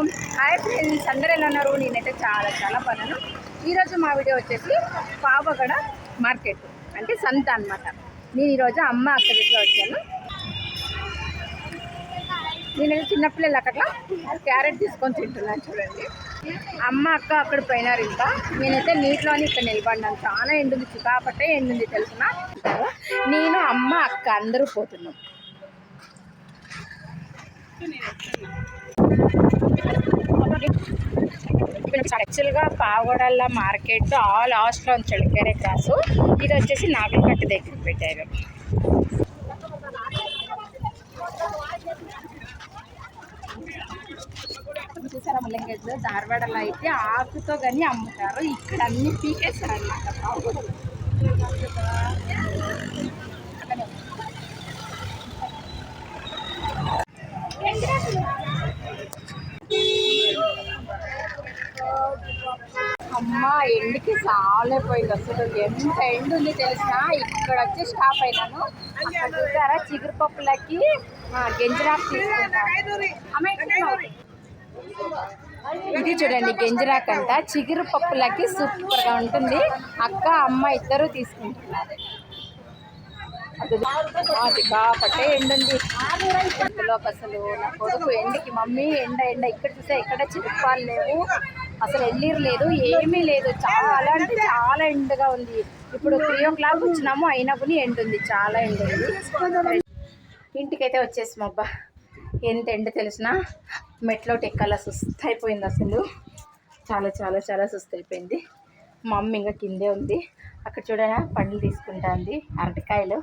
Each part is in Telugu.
హాయ్ ఫ్రెండ్స్ అందరూ ఎలా ఉన్నారు? నేనైతే చాలా చాలా బాగున్నాను. ఈరోజు మా వీడియో వచ్చేసి పావగడ మార్కెట్ అంటే సంత అన్నమాట. నేను ఈరోజు అమ్మ అక్క దగ్గర వచ్చాను. నేనైతే చిన్నపిల్లలు అక్కడ క్యారెట్ తీసుకొని తింటున్నాను చూడండి. అమ్మ అక్క అక్కడ పోయినారు ఇంకా. నేనైతే నీటిలోని ఇక్కడ నిలబడినాను. చాలా ఎండుంది చికాపట్టే ఎండుంది తెలుసునా? నేను అమ్మ అక్క అందరూ పోతున్నాం. యాక్చువల్గా పావగడల మార్కెట్ ఆ లాస్ట్లో ఉంది చెడుకేరే క్రాసు ఇది వచ్చేసి నాగలకట్ట దగ్గర పెట్టారు. చూసారా ముల్లంగడ్డలు ధారవాడలో అయితే ఆకుతో కానీ అమ్ముతారు. ఇక్కడ అన్ని పీకేస్తారు అన్నమాట అమ్మ ఎండుకి చాలేపోయింది అసలు. ఎంత ఎండు ఉంది తెలిసిన ఇక్కడ వచ్చి స్టాప్ అయినాను. చూసారా? చిగురు పప్పులకి గెంజిరాకు తీసుకుంటాను ఇది చూడండి గెంజిరాక్ అంట. చిగురు పప్పులకి సూపర్గా ఉంటుంది. అక్క అమ్మ ఇద్దరు తీసుకుంటున్నారు. అది పట్టే ఎండుంది ఇందులోకి అసలు నా కొడుకు ఎండకి మమ్మీ ఎండ ఎండ. ఇక్కడ చూసా ఇక్కడ చిరుపాలు లేవు. అసలు ఎల్లీరు లేదు ఏమీ లేదు. చాలా అంటే చాలా ఎండగా ఉంది. ఇప్పుడు త్రీ ఓ క్లాక్ వచ్చినాము అయినా కూడా ఎండ్ ఉంది చాలా ఎండ్ ఉంది. ఇంటికైతే వచ్చేసాము అబ్బా. ఎంత ఎండ తెలిసినా మెట్లో టెక్కాల సుస్థ అయిపోయింది అసలు. చాలా చాలా చాలా సుస్థ అయిపోయింది. మా అమ్మ ఇంకా కిందే ఉంది. అక్కడ చూడనా పండ్లు తీసుకుంటుంది అరటికాయలు.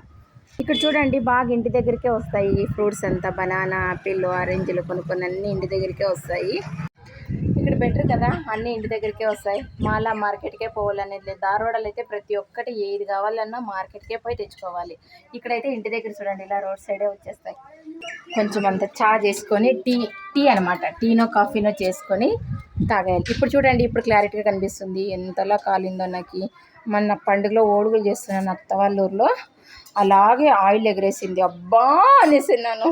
ఇక్కడ చూడండి బాగా ఇంటి దగ్గరికే వస్తాయి. ఫ్రూట్స్ అంతా బనానా ఆపిల్ ఆరెంజ్లు కొన్ని కొన్ని అన్నీ ఇంటి దగ్గరికే వస్తాయి. ఇక్కడ బెటర్ కదా? అన్నీ ఇంటి దగ్గరికే వస్తాయి. మాలా మార్కెట్కే పోవాలనేది లేదు. ధారవాడలో అయితే ప్రతి ఒక్కటి ఏది కావాలన్నా మార్కెట్కే పోయి తెచ్చుకోవాలి. ఇక్కడైతే ఇంటి దగ్గర చూడండి ఇలా రోడ్ సైడే వచ్చేస్తాయి. కొంచెం అంత చా చేసుకొని టీ టీ అనమాట టీనో కాఫీనో చేసుకొని తాగేయాలి. ఇప్పుడు చూడండి ఇప్పుడు క్లారిటీగా కనిపిస్తుంది. ఎంతలా కాలిందో నాకు. మొన్న పండుగలో ఓడుగులు చేస్తున్నాను అత్త వాళ్ళ ఊర్లో అలాగే ఆయిల్ ఎగరేసింది. అబ్బా అనేసిన్నాను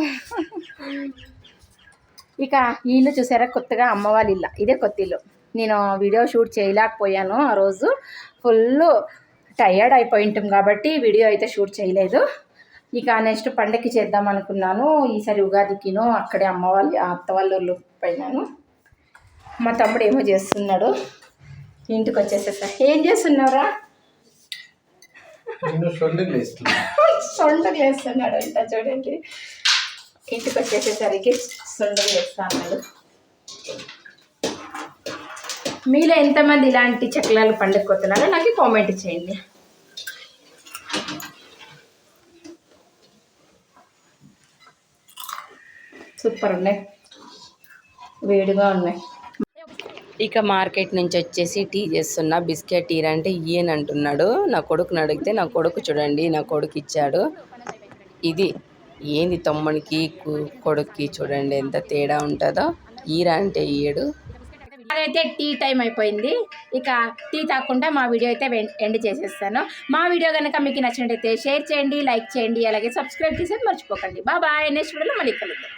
ఇక ఈ ఇల్లు చూసారా? కొత్తగా అమ్మ వాళ్ళ ఇల్లు. ఇదే కొత్త ఇల్లు. నేను వీడియో షూట్ చేయలేకపోయాను ఆ రోజు. ఫుల్ టయర్డ్ అయిపోయి ఉంటాం కాబట్టి వీడియో అయితే షూట్ చేయలేదు. ఇక నెక్స్ట్ పండగకి చేద్దాం అనుకున్నాను. ఈసారి ఉగాదికిను అక్కడే అమ్మ వాళ్ళ అత్త వాళ్ళ పోయినాను. మా తమ్ముడు ఏమో చేస్తున్నాడు. ఇంటికి వచ్చేసేసా. ఏం చేస్తున్నావురా? సొండలు వేస్తున్నాడు అంట చూడండి. ఇంటికి వచ్చేసేసరికి సొండలు చేస్తాను మీలో ఎంతమంది ఇలాంటి చక్రాలు పండుకోతున్నారో నాకు కామెంట్ చేయండి. సూపర్ ఉన్నాయి. వేడిగా ఉన్నాయి. ఇక మార్కెట్ నుంచి వచ్చేసి టీ చేస్తున్నా. బిస్కెట్ టీ అంటే ఈయన అంటున్నాడు. నా కొడుకుని అడిగితే నా కొడుకు చూడండి నా కొడుకు ఇచ్చాడు. ఇది ఏంది తమ్మునికి కొడుక్కి చూడండి ఎంత తేడా ఉంటుందో. ఈరా అంటే ఈయడు అదైతే టీ టైం అయిపోయింది. ఇక టీ తాకుండా మా వీడియో అయితే ఎండ్ చేసేస్తాను. మా వీడియో కనుక మీకు నచ్చినట్టయితే షేర్ చేయండి లైక్ చేయండి అలాగే సబ్స్క్రైబ్ చేసేది మర్చిపోకండి. బాబాయ్ నెక్స్ట్ వీడియోలో మళ్ళీ కలుద్దాం.